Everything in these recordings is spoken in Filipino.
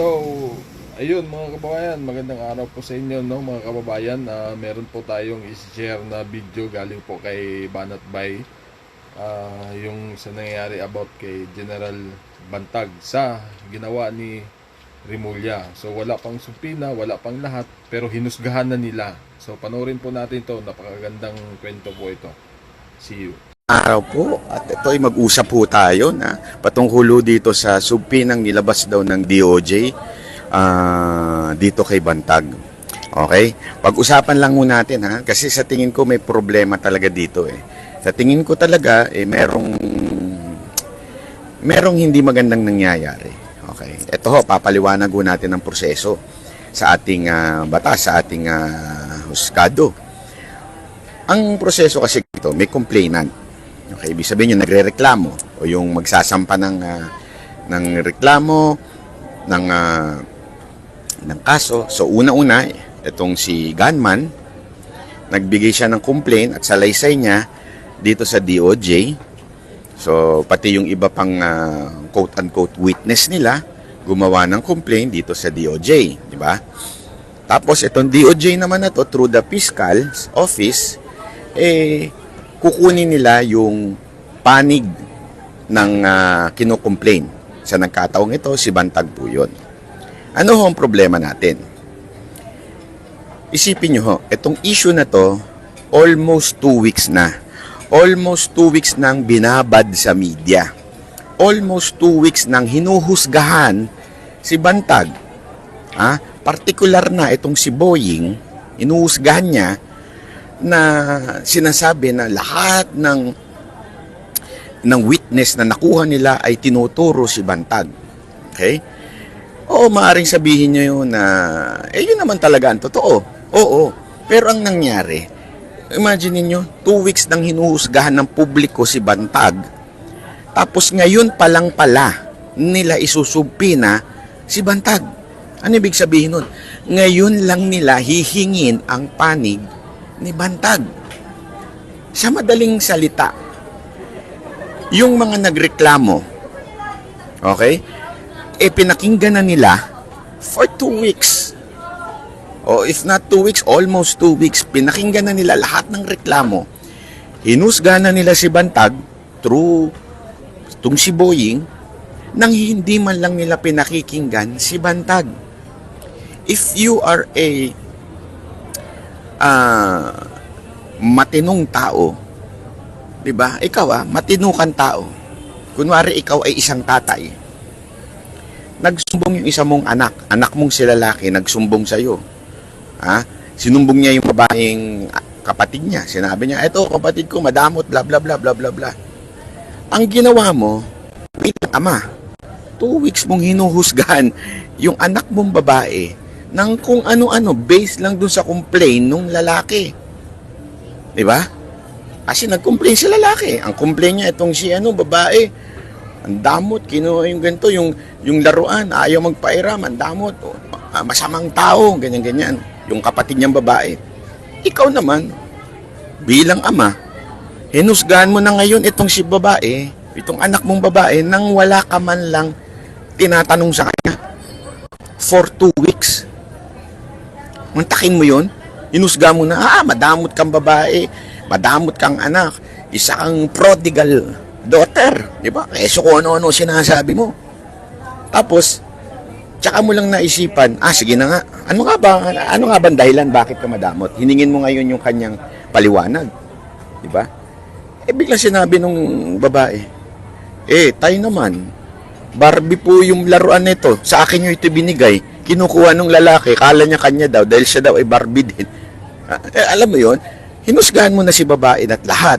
So, ayun mga kababayan, magandang araw po sa inyo no mga kababayan. Ah, meron po tayong i-share na video galing po kay Banat Bay. Ah, yung sa nangyayari about kay General Bantag sa ginawa ni Rimulya. So wala pang supina, wala pang lahat, pero hinusgahan na nila. So panoorin po natin to, napakagandang kwento po ito. See you. Araw po at ito ay mag-usap po tayo na patungkulo dito sa subpinang nilabas daw ng DOJ ah, dito kay Bantag. Okay? Pag-usapan lang muna natin ha kasi sa tingin ko may problema talaga dito eh. Sa tingin ko talaga eh merong merong hindi magandang nangyayari. Okay. Ito ho, papaliwanag ho natin ang proseso sa ating ah, batas, sa ating uh, huskado. Ang proseso kasi ito, may complainant. Okay, ibig sabihin yung nagrereklamo o yung magsasampa ng ah, ng reklamo ng ah, ng kaso. So una-una, itong si Gunman nagbigay siya ng complaint at salaysay niya dito sa DOJ. So pati yung iba pang ah, quote-unquote witness nila gumawa ng complaint dito sa DOJ, di ba? Tapos itong DOJ naman na to through the fiscal's office eh kukunin nila yung panig ng uh, kinocomplain. Sa nagkataong ito, si Bantag po yun. Ano ho ang problema natin? Isipin nyo ho, itong issue na to, almost two weeks na. Almost two weeks nang binabad sa media. Almost two weeks nang hinuhusgahan si Bantag. Ha? Partikular na itong si Boying, hinuhusgahan niya na sinasabi na lahat ng ng witness na nakuha nila ay tinuturo si Bantag. Okay? Oo, maaring sabihin nyo yun na, eh yun naman talaga ang totoo. Oo. Pero ang nangyari, imagine niyo two weeks nang hinuhusgahan ng publiko si Bantag, tapos ngayon pa lang pala nila isusubpina si Bantag. Ano ibig sabihin nun? Ngayon lang nila hihingin ang panig ni Bantag. Sa madaling salita, yung mga nagreklamo, okay, eh pinakinggan na nila for two weeks. O if not two weeks, almost two weeks, pinakinggan na nila lahat ng reklamo. Hinusga na nila si Bantag through itong si Boying nang hindi man lang nila pinakikinggan si Bantag. If you are a ah matinong tao, 'di ba? Ikaw ah, matino tao. Kunwari ikaw ay isang tatay. Nagsumbong yung isa mong anak, anak mong si lalaki nagsumbong sa iyo. Ha? Sinumbong niya yung babaeng kapatid niya. Sinabi niya, "Eto, kapatid ko, madamot, bla bla bla bla bla bla." Ang ginawa mo, bilang ama, two weeks mong hinuhusgahan yung anak mong babae ng kung ano-ano based lang dun sa complaint nung lalaki. 'Di ba? Kasi nag-complain si lalaki. Ang complaint niya itong si ano babae, ang damot, kinuha yung ganito, yung yung laruan, ayaw magpairam, ang damot, ah, masamang tao, ganyan ganyan. Yung kapatid niyang babae. Ikaw naman bilang ama, hinusgahan mo na ngayon itong si babae, itong anak mong babae nang wala ka man lang tinatanong sa kanya for two weeks. Mantakin mo yon Inusga mo na, ah, madamot kang babae, madamot kang anak, isa kang prodigal daughter, di ba? Keso kung ano-ano sinasabi mo. Tapos, tsaka mo lang naisipan, ah, sige na nga, ano nga ba, ano nga ba ang dahilan bakit ka madamot? Hiningin mo ngayon yung kanyang paliwanag, di ba? Eh, bigla sinabi nung babae, eh, tayo naman, Barbie po yung laruan nito. Sa akin nyo ito binigay. Kinukuha nung lalaki. Kala niya kanya daw dahil siya daw ay Barbie din. Ah, eh, alam mo yon hinusgahan mo na si babae at lahat.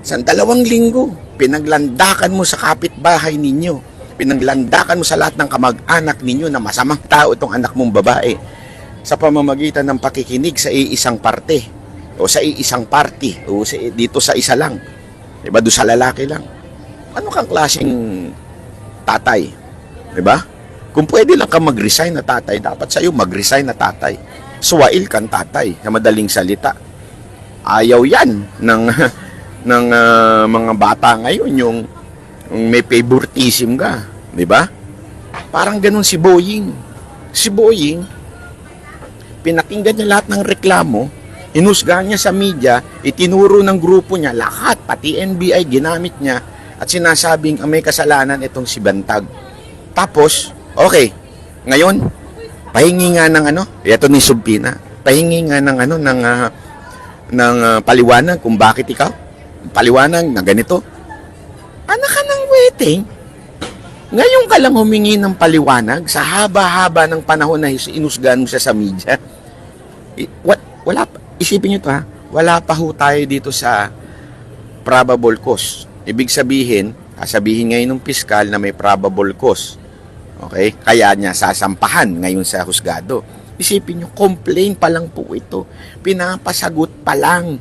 Sa dalawang linggo, pinaglandakan mo sa kapitbahay ninyo. Pinaglandakan mo sa lahat ng kamag-anak ninyo na masamang tao itong anak mong babae. Sa pamamagitan ng pakikinig sa iisang parte. O sa iisang party. O sa, dito sa isa lang. Diba? Doon sa lalaki lang. Ano kang klaseng tatay. 'Di ba? Kung pwede lang ka mag-resign na tatay, dapat sa iyo mag-resign na tatay. Suwail kang tatay, sa madaling salita. Ayaw 'yan ng ng ah, mga bata ngayon yung, yung may favoritism ka, 'di ba? Parang ganun si Boying. Si Boying, pinakinggan niya lahat ng reklamo, inusgahan niya sa media, itinuro ng grupo niya, lahat, pati NBI, ginamit niya, at sinasabing ang may kasalanan itong si Bantag. Tapos, okay, ngayon, pahingi nga ng ano, ito ni Subpina, pahingi nga ng ano, ng, ah, ng ah, paliwanag kung bakit ikaw, paliwanag na ganito. Anak ka ng waiting, ngayon ka lang humingi ng paliwanag sa haba-haba ng panahon na inusgahan mo siya sa media. I- wa- wala pa, isipin nyo to ha, wala pa ho tayo dito sa probable cause. Ibig sabihin, sabihin ngayon ng piskal na may probable cause. Okay? Kaya niya sasampahan ngayon sa husgado. Isipin nyo, complain pa lang po ito. Pinapasagot pa lang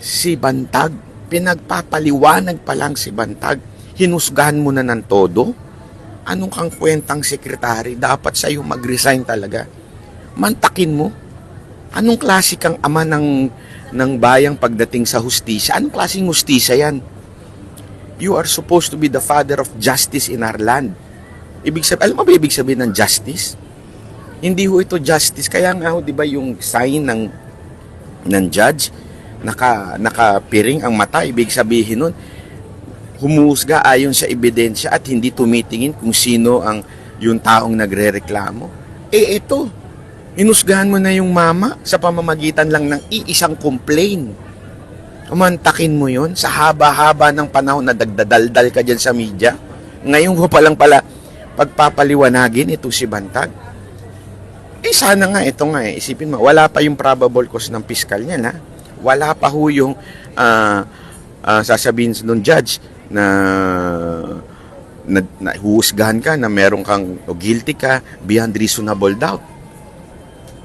si Bantag. Pinagpapaliwanag pa lang si Bantag. Hinusgahan mo na ng todo. Anong kang kwentang sekretary? Dapat sa'yo mag-resign talaga. Mantakin mo. Anong klase kang ama ng, ng bayang pagdating sa hustisya? Anong klaseng hustisya yan? You are supposed to be the father of justice in our land. Ibig sabihin, alam mo ba ibig sabihin ng justice? Hindi ho ito justice. Kaya nga ho, di ba yung sign ng, ng judge, naka, nakapiring ang mata, ibig sabihin nun, humusga ayon sa ebidensya at hindi tumitingin kung sino ang yung taong nagrereklamo. Eh ito, inusgahan mo na yung mama sa pamamagitan lang ng iisang complaint. Umantakin mo yon sa haba-haba ng panahon na dagdadaldal ka dyan sa media. Ngayon ko pa lang pala pagpapaliwanagin ito si Bantag. Eh sana nga, ito nga eh, isipin mo, wala pa yung probable cause ng piskal niya na. Wala pa ho yung ah, ah, sasabihin ng judge na na, na huhusgahan ka na meron kang o guilty ka beyond reasonable doubt.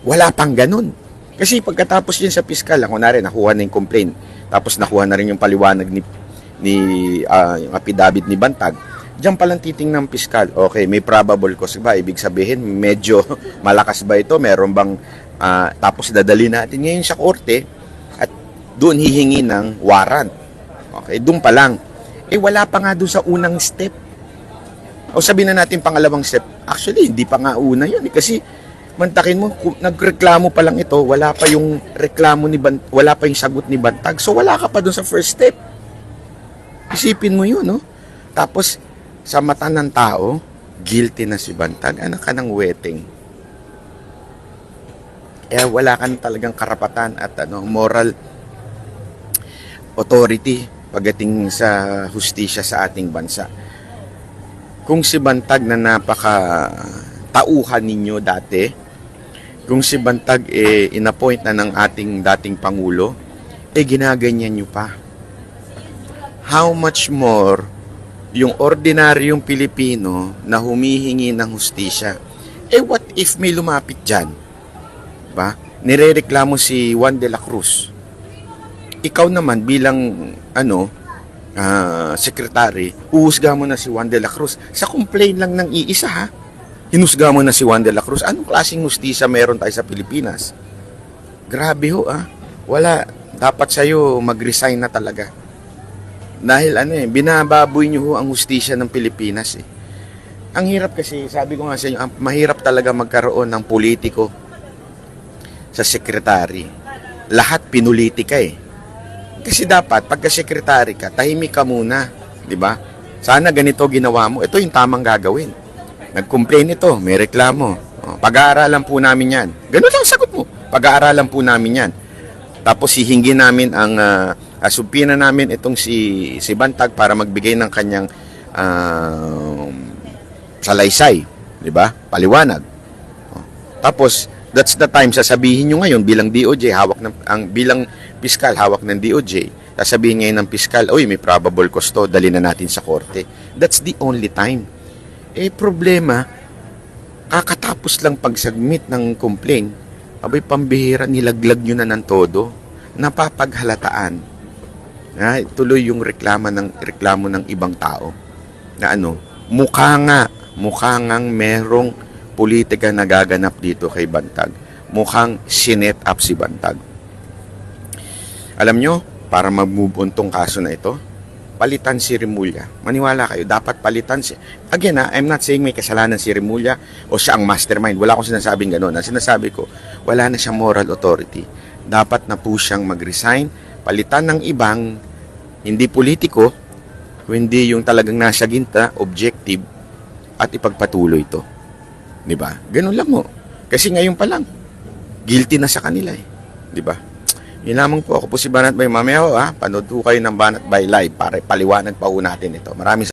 Wala pang ganun. Kasi pagkatapos yun sa piskal, ako na rin, nakuha na yung complaint. Tapos nakuha na rin yung paliwanag ni, ni ah, yung affidavit ni Bantag. Diyan pa lang titing ng piskal. Okay, may probable cause ba? Ibig sabihin, medyo malakas ba ito? Meron bang, ah, tapos dadali natin ngayon sa korte at doon hihingi ng warrant. Okay, doon pa lang. Eh, wala pa nga doon sa unang step. O sabihin na natin pangalawang step. Actually, hindi pa nga una yun. Eh, kasi, mantakin mo, nagreklamo pa lang ito, wala pa yung reklamo ni Bant wala pa yung sagot ni Bantag. So, wala ka pa doon sa first step. Isipin mo yun, no? Tapos, sa mata ng tao, guilty na si Bantag. Anak ka ng wedding. Eh, wala ka talagang karapatan at ano, moral authority pagdating sa hustisya sa ating bansa. Kung si Bantag na napaka tauhan ninyo dati, kung si Bantag eh inappoint na ng ating dating Pangulo, eh ginaganyan nyo pa. How much more yung ordinaryong Pilipino na humihingi ng hustisya? Eh what if may lumapit dyan? Ba? Nirereklamo si Juan de la Cruz. Ikaw naman bilang ano, ah, secretary, uhusga mo na si Juan de la Cruz. Sa complaint lang ng iisa ha. Hinusga mo na si Juan de la Cruz. Anong klaseng hustisya meron tayo sa Pilipinas? Grabe ho ah. Wala. Dapat sa'yo mag-resign na talaga. Dahil ano eh, binababoy nyo ho ang hustisya ng Pilipinas eh. Ang hirap kasi, sabi ko nga sa inyo, ang mahirap talaga magkaroon ng politiko sa sekretary. Lahat pinulitika eh. Kasi dapat, pagka sekretary ka, tahimik ka muna. Di ba? Sana ganito ginawa mo. Ito yung tamang gagawin. Nag-complain ito, may reklamo. O, Pag-aaralan po namin yan. Ganun lang ang sagot mo. Pag-aaralan po namin yan. Tapos hihingi namin ang uh, asupina namin itong si, si Bantag para magbigay ng kanyang ah, salaysay. Di ba? Paliwanag. Tapos, that's the time sasabihin nyo ngayon bilang DOJ, hawak ng, ang bilang piskal, hawak ng DOJ, sasabihin ngayon ng piskal, oy, may probable cause to, dali na natin sa korte. That's the only time. Eh, problema, kakatapos lang pag-submit ng complaint, abay pambihira, nilaglag nyo na ng todo, napapaghalataan. Na, tuloy yung reklama ng, reklamo ng ibang tao. Na ano, mukha nga, mukha ngang merong politika nagaganap dito kay Bantag. Mukhang sinet up si Bantag. Alam nyo, para mag-move on tong kaso na ito, palitan si Remulla. Maniwala kayo, dapat palitan si... Again, ha, I'm not saying may kasalanan si Remulla o siya ang mastermind. Wala akong sinasabing ganun. Ang sinasabi ko, wala na siyang moral authority. Dapat na po siyang mag-resign, palitan ng ibang hindi politiko, kundi yung talagang nasa ginta, objective, at ipagpatuloy to. Di ba? Ganun lang mo. Kasi ngayon pa lang, guilty na sa kanila eh. Ba? Yun lamang po. Ako po si Banat Bay. Mamaya ho, ha? Panood po kayo ng Banat Bay Live para paliwanag pa ho natin ito. Maraming